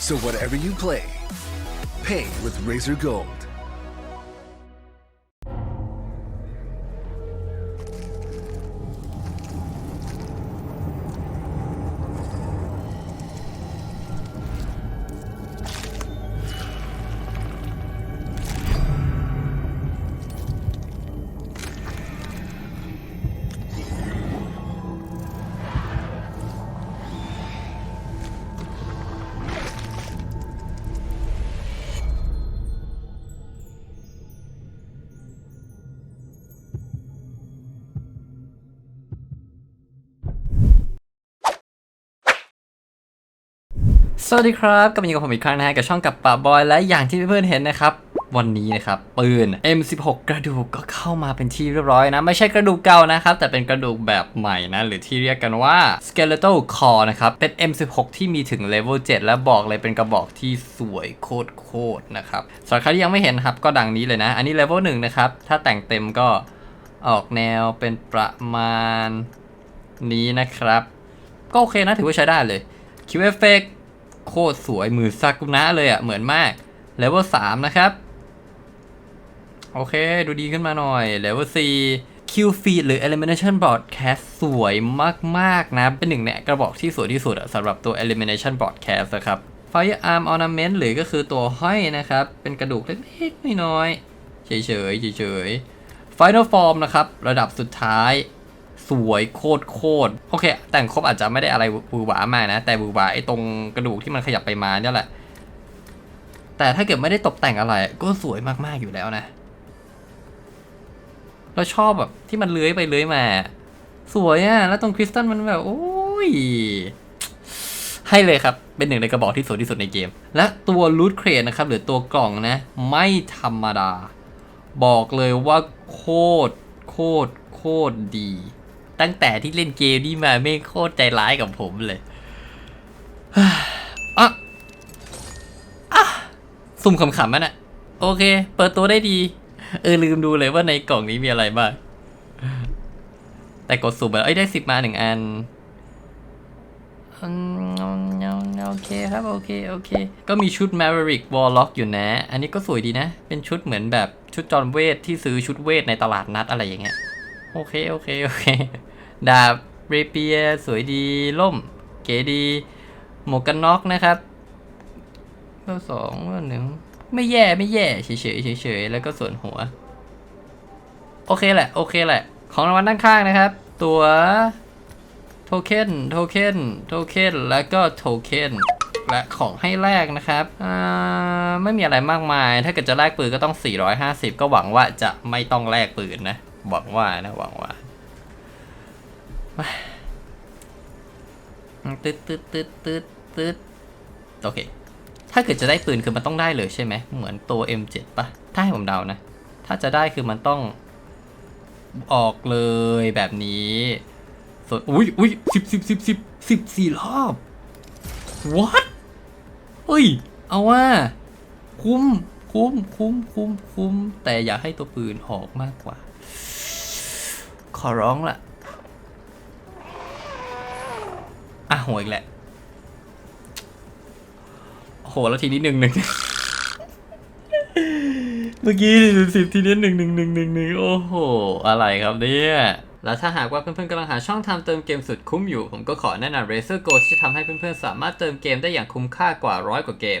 So whatever you play, pay with Razor Gold. สวัสดีครับกลับมาอยู่กับผมอีกครั้งนะฮะกับช่องกับป่าบอยและอย่างที่เพื่อนๆเห็นนะครับ วันนี้นะครับปืน M16 กระดูกก็เข้ามาเป็นที่เรียบร้อยนะ ไม่ใช่กระดูกเก่านะครับ แต่เป็นกระดูกแบบใหม่นะ หรือที่เรียกกันว่า skeletal core นะครับ เป็น M16 ที่มีถึง level 7 และบอกเลยเป็นกระบอกที่สวยโคตรๆนะครับสำหรับใครที่ยังไม่เห็นครับก็ดังนี้เลยนะ อันนี้ level 1นะครับ ถ้าแต่งเต็มก็ออกแนวเป็นประมาณนี้นะครับ ก็โอเคนะถือว่าใช้ได้เลย Q Effect โคตรสวยมือซากุนะเลยอะ่ะเหมือนมากเลเวล3นะครับ โอเค ดูดีขึ้นมาหน่อยเลเวล4 Q Feed หรือ Elimination Broadcast สวยมาก ๆ นะ เป็นหนึ่งในกระบอกที่สวยที่สุดสำหรับตัว Elimination Broadcast นะครับ Firearm Ornament หรือก็คือตัวห้อยนะครับ เป็นกระดูกเล็ก ๆ น้อยๆเฉยๆเฉยๆ Final Form นะครับ ระดับสุดท้าย สวยโคตรโคตรโอเค แต่งครบอาจจะไม่ได้อะไรบูหวามากนะ แต่บูหวาไอ้ตรงกระดูกที่มันขยับไปมาเนี่ยแหละ แต่ถ้าเกิดไม่ได้ตกแต่งอะไร ก็สวยมากๆอยู่แล้วนะเราชอบแบบที่มันเลื้อยไปเลื้อยมา สวยอะ่ะแล้วตรงคริสตัลมันแบบ โอ้ยให้เลยครับ เป็นหนึ่งในกระบอกที่สวยที่สุดในเกม และตัวลูดเครนนะครับ หรือตัวกล่องนะ ไม่ธรรมดา บอกเลยว่าโคตร โคตร โคตรดี ตั้งแต่ที่เล่นเกมนี้มาไม่โคตรใจร้ายกับผมเลยอะอะสุ่มขำๆมันอะโอเค เปิดตัวได้ดี เออลืมดูเลยว่าในกล่องนี้มีอะไรบ้าง แต่กดสุ่มไปเอ้ยได้สิบมาหนึ่งอันโอเคครับ โอเค โอเค ก็มีชุด Maverick Warlock อยู่นะ อันนี้ก็สวยดีนะ เป็นชุดเหมือนแบบชุดจอนเวทที่ซื้อชุดเวทในตลาดนัดอะไรอย่างเงี้ย โอเค โอเค โอเค ดาบเรเปียสวยดีล่ม เก๋ดี หมวกกันน็อกนะครับเบอร์สองเบอร์หนึ่งไม่แย่ไม่แย่เฉยเฉยเฉยแล้วก็ส่วนหัว โอเคแหละ โอเคแหละ ของรางวัลด้านข้างนะครับ ตัวโทเค็นโทเค็นโทเค็นแล้วก็โทเค็นและของให้แลกนะครับไม่มีอะไรมากมาย ถ้าเกิดจะแลกปืนก็ต้อง 450 ก็หวังว่าจะไม่ต้องแลกปืนนะ หวังว่านะหวังว่าตึ๊ดตึ๊ดตึ๊ดตึ๊ดตึ๊ดโอเค ถ้าเกิดจะได้ปืนคือมันต้องได้เลยใช่ไหม เหมือนตัว M7 ปะถ้าให้ผมเดานะ ถ้าจะได้คือมันต้องออกเลยแบบนี้ส่วนอุ้ยอุ้ยสิบสิบสิบสิบสิบสี่รอบ what เฮ้ย เอาว่า คุ้ม คุ้ม คุ้ม คุ้ม คุ้ม แต่อย่าให้ตัวปืนออกมากกว่า ขอร้องล่ะอะโหอีกแหละโหแล้วทีนี้หนึ่งหนึ่งเมื่อกี้สิบทีนี้หนึ่งหนึ่งหนึ่งหนึ่งหนึ่งโอ้โห อะไรครับเนี่ยแล้วถ้าหากว่าเพื่อนๆกำลังหาช่องทางเติมเกมสุดคุ้มอยู่ ผมก็ขอแนะนำ Razer Go ที่จะทำให้เพื่อนๆสามารถเติมเกมได้อย่างคุ้มค่ากว่าร้อยกว่าเกม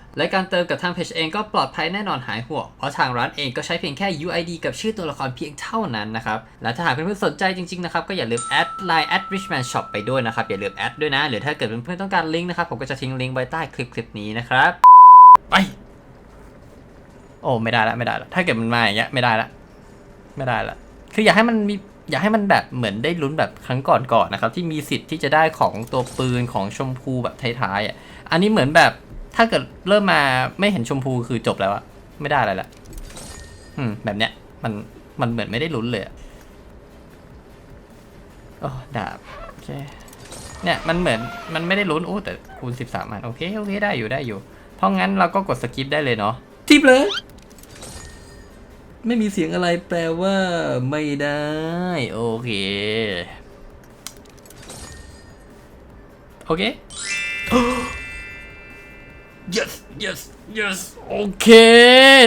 และการเติมกับทางเพจเองก็ปลอดภัยแน่นอนหายห่วง เพราะทางร้านเองก็ใช้เพียงแค่ UID กับชื่อตัวละครเพียงเท่านั้นนะครับ และถ้าหากเพื่อนๆสนใจจริงๆนะครับก็อย่าลืมแอดไลน์แอด Richman Shop ไปด้วยนะครับ อย่าลืมแอดด้วยนะ หรือถ้าเกิดเพื่อนๆต้องการลิงก์นะครับ ผมก็จะทิ้งลิงก์ไว้ใต้คลิปคลิปนี้นะครับ ไป โอ้ไม่ได้ละไม่ได้ละถ้าเกิดมันมาอย่างเงี้ยไม่ได้ละไม่ได้ละคืออยากให้มันมีอยากให้มันแบบเหมือนได้ลุ้นแบบครั้งก่อนๆนะครับที่มีสิทธิ์ที่จะได้ของตัวปืนของชมพูแบบท้ายๆอะอันนี้เหมือนแบบ ถ้าเกิดเริ่มมาไม่เห็นชมพูคือจบแล้วอะไม่ได้อะไรละอืม แบบเนี้ย มันมันเหมือนไม่ได้ลุ้นเลยอะโอ้ดาบโอเคเนี่ยมันเหมือนมันไม่ได้ลุ้นโอ้แต่คูณ 13อันโอเคโอเคได้อยู่ได้อยู่ เพราะงั้นเราก็กดสกิปได้เลยเนาะทิปเลย ไม่มีเสียงอะไรแปลว่าไม่ได้ โอเค โอเค yes yes yes โอเค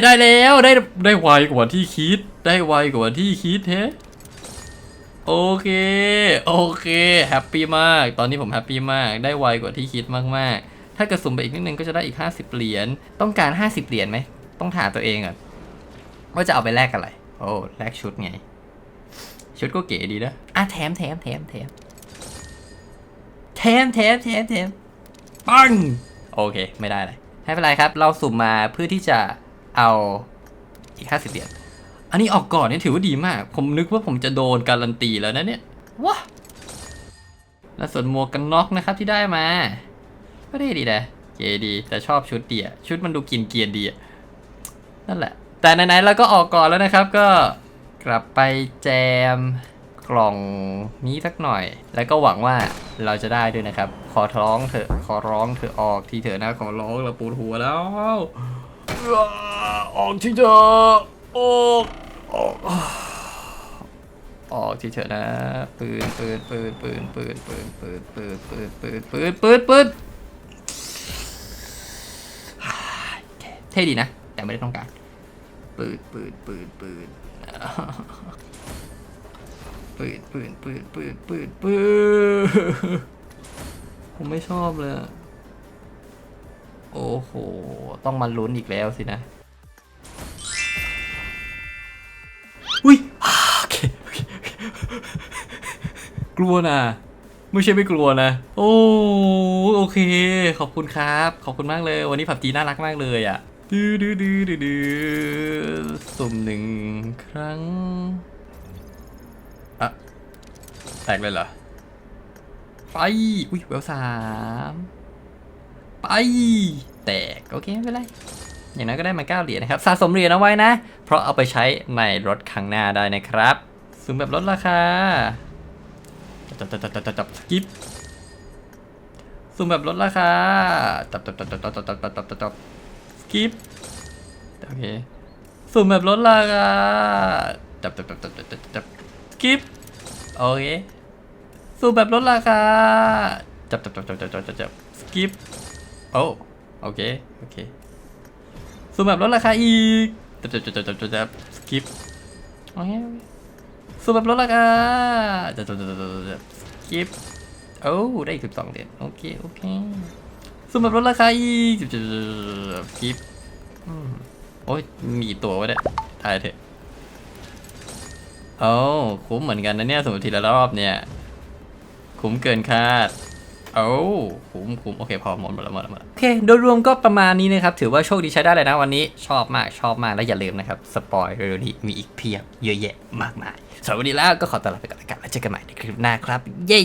ได้แล้วได้ได้ไวกว่าที่คิด ได้ไวกว่าที่คิดเฮ้โอเค โอเค แฮปปี้มาก ตอนนี้ผมแฮปปี้มาก ได้ไวกว่าที่คิดมากๆ ถ้ากระสุมไปอีกนิดนึงก็จะได้อีก 50 เหรียญ ต้องการ 50 เหรียญไหม ต้องถามตัวเองก่อนว่าจะเอาไปแลกอะไร โอ้ แลกชุดไง ชุดก็เก๋ดีนะ อะแถมแถมแถมแถมแถมแถมแถมแถมปัง โอเค ไม่ได้เลยไม่เป็นไรครับ เราสุ่มมาเพื่อที่จะเอาอีก50เหรียญอันนี้ออกก่อนเนี่ยถือว่าดีมาก ผมนึกว่าผมจะโดนการันตีแล้วนะเนี่ยว้าและส่วนหมวกกันน็อกนะครับที่ได้มา ก็ได้ดีนะเก๋ดี แต่ชอบชุดเดียชุดมันดูกินเกียร์ดีอะนั่นแหละ แต่ไหนๆเราก็ออกก่อนแล้วนะครับ ก็กลับไปแจม กล่องนี้สักหน่อย แล้วก็หวังว่าเราจะได้ด้วยนะครับ ขอร้องเถอะ ขอร้องเถอะออกทีเถอะนะ ขอร้องเราปวดหัวแล้วออกทีเถอะออกออกออกทีเถอะนะปืนปืนปืนปืนปืนปืนปืนปืนปืนปืนปืนปืนปืนเท่ดีนะ แต่ไม่ได้ต้องการปืนปืนปืนปืน ปืนปืนปืนปืนปืนปืนผมไม่ชอบเลย โอ้โห ต้องมาลุ้นอีกแล้วสินะ อุ้ยโอเคกลัวนะ ไม่ใช่ไม่กลัวนะ โอ้โอเค ขอบคุณครับ ขอบคุณมากเลย วันนี้ผับจีน่ารักมากเลยอะดื้อดื้อดื้อดื้อดื้อสุ่มหนึ่งครั้ง แตกเลยเหรอ ไป อุ้ยเวลสามไป แตก โอเค ไม่เป็นไร อย่างนั้นก็ได้มา9เหรียญนะครับ สะสมเหรียญเอาไว้นะ เพราะเอาไปใช้ในรถครั้งหน้าได้นะครับสุ่มแบบลดราคาจับจับจับจับจับจับสกิปสุ่มแบบลดราคาจับจับจับจับจับจับจับจับจับจับสกิปโอเคสุ่มแบบลดราคาจับจับจับจับจับจับจับสกิป โอเคสุ่แบบลดราคาจับจับจับจับจับจับจับจับสกิปโอ้โอเคโอเคสุ่แบบลดราคาอีกจับจับจับจับจับจับสกิปโอเคสูแบบลดราคาจะจะจะจะจะสกิปโอ้ได้อีกสิบสองเหรียญโอเคโอเคสูแบบลดราคาอีกจะจะจะสกิปโอ้ยมีตัวไวะเนี่ยทายเถอะ โอ้คุ้มเหมือนกันนะเนี่ยสมมติทีละรอบเนี่ย คุ้มเกินคาดโอ้คุ้มคุ้มโอเคพอหมดหมดแล้วหมดแล้วหมดแล้วโอเค โดยรวมก็ประมาณนี้นะครับ ถือว่าโชคดีใช้ได้เลยนะวันนี้ชอบมากชอบมาก และอย่าลืมนะครับ สปอยเร็วๆนี้มีอีกเพียบเยอะแยะมากมายสำหรับวันนี้แล้วก็ขอตัวลาไปก่อนละกันแล้วเจอกันใหม่ในคลิปหน้าครับ เย้